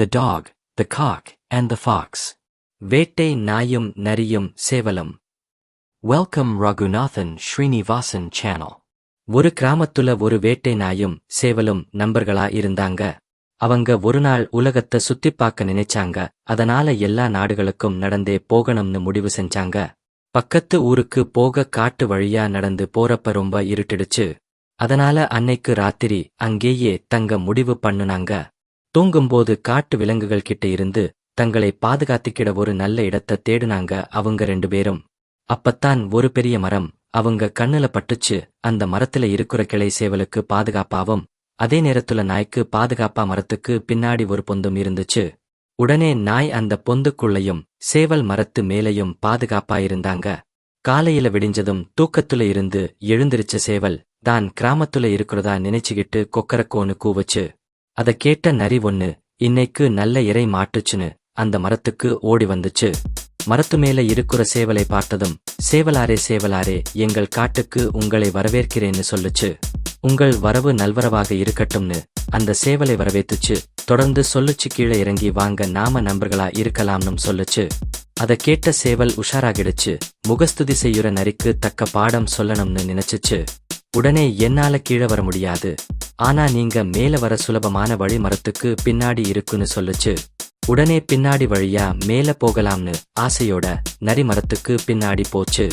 the dog, the cock, and the fox. வேட்டை நாயும் நரியும் சேவலும். வெல்கம் ரகுநாதன் ஸ்ரீனிவாசன் சேனல் ஒரு கிராமத்துல ஒரு வேட்டை நாயும் சேவலும் நண்பர்களா இருந்தாங்க. அவங்க ஒரு நாள் உலகத்தை சுத்தி பார்க்க நினைச்சாங்க. அதனால எல்லா நாடுகளுக்கும் நடந்தே போகணும்னு முடிவு செஞ்சாங்க. பக்கத்து ஊருக்கு போக காட்டு வழியா நடந்து போறப்ப ரொம்ப இருட்டிடுச்சு. அதனால அன்னைக்கு ராத்திரி அங்கேயே தங்க முடிவு பண்ணுனாங்க. தூங்கும்போது காட்டு விலங்குகள் கிட்ட இருந்து தங்களை பாதுகாத்துக்கிட ஒரு நல்ல இடத்தை தேடுனாங்க அவங்க ரெண்டு பேரும். அப்பத்தான் ஒரு பெரிய மரம் அவங்க கண்ணுல பட்டுச்சு. அந்த மரத்துல இருக்கிற கிளை சேவலுக்கு பாதுகாப்பாவும் அதே நேரத்துல நாய்க்கு பாதுகாப்பா மரத்துக்கு பின்னாடி ஒரு பொந்தும் இருந்துச்சு. உடனே நாய் அந்த பொந்துக்குள்ளையும் சேவல் மரத்து மேலையும் பாதுகாப்பா இருந்தாங்க. காலையில விடிஞ்சதும் தூக்கத்துல இருந்து எழுந்திருச்ச சேவல் தான் கிராமத்துல இருக்கிறதா நினைச்சுக்கிட்டு கொக்கரக்கோன்னு கூவச்சு. அதை கேட்ட நரி ஒன்னு இன்னைக்கு நல்ல இறை மாட்டுச்சுன்னு அந்த மரத்துக்கு ஓடி வந்துச்சு. மரத்து மேல இருக்கிற சேவலை பார்த்ததும் சேவலாரே சேவலாரே எங்கள் காட்டுக்கு உங்களை வரவேற்கிறேன்னு சொல்லுச்சு. உங்கள் வரவு நல்வரவாக இருக்கட்டும்னு அந்த சேவலை வரவேத்துச்சு. தொடர்ந்து சொல்லுச்சு கீழே இறங்கி வாங்க நாம நண்பர்களா இருக்கலாம்னு சொல்லுச்சு. அத கேட்ட சேவல் உஷாராகிடுச்சு. முகஸ்துதி செய்யுற நரிக்கு தக்க பாடம் சொல்லணும்னு நினைச்சிச்சு. உடனே என்னால கீழே வர முடியாது. ஆனா நீங்க மேல வர சுலபமான வழி மரத்துக்கு பின்னாடி இருக்குன்னு சொல்லுச்சு. உடனே பின்னாடி வழியா மேல போகலாம்னு ஆசையோட நரி மரத்துக்கு பின்னாடி போச்சு.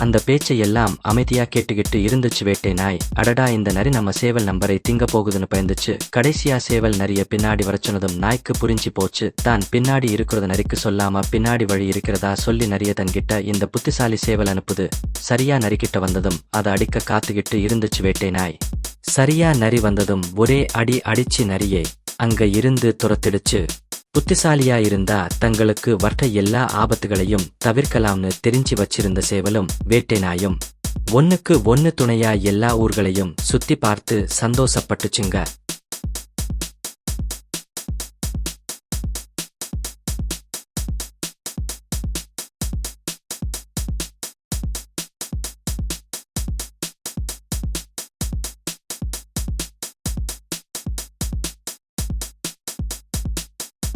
அந்த பேச்சை எல்லாம் அமைதியா கேட்டுக்கிட்டு இருந்துச்சு வேட்டை நாய். அடடா இந்த நரி நம்ம சேவல் நம்பரை திங்க போகுதுன்னு பயந்துச்சு. கடைசியா சேவல் நரிய பின்னாடி வர சொன்னதும் நாய்க்கு புரிஞ்சு போச்சு. தான் பின்னாடி இருக்கிறத நரிக்கு சொல்லாம பின்னாடி வழி இருக்கிறதா சொல்லி நரிய தன்கிட்ட இந்த புத்திசாலி சேவல் அனுப்புது. சரியா நரிக்கிட்ட வந்ததும் அதை அடிக்க காத்துக்கிட்டு இருந்துச்சு வேட்டை நாய். சரியா நரி வந்ததும் ஒரே அடி அடிச்சு நரியை அங்க இருந்து துரத்திடுச்சு. புத்திசாலியா இருந்தா தங்களுக்கு வர்ற எல்லா ஆபத்துகளையும் தவிர்க்கலாம்னு தெரிஞ்சு வச்சிருந்த சேவலும் வேட்டை நாயும் ஒன்னுக்கு ஒன்னு துணையா எல்லா ஊர்களையும் சுத்தி பார்த்து சந்தோஷப்பட்டுச்சுங்க.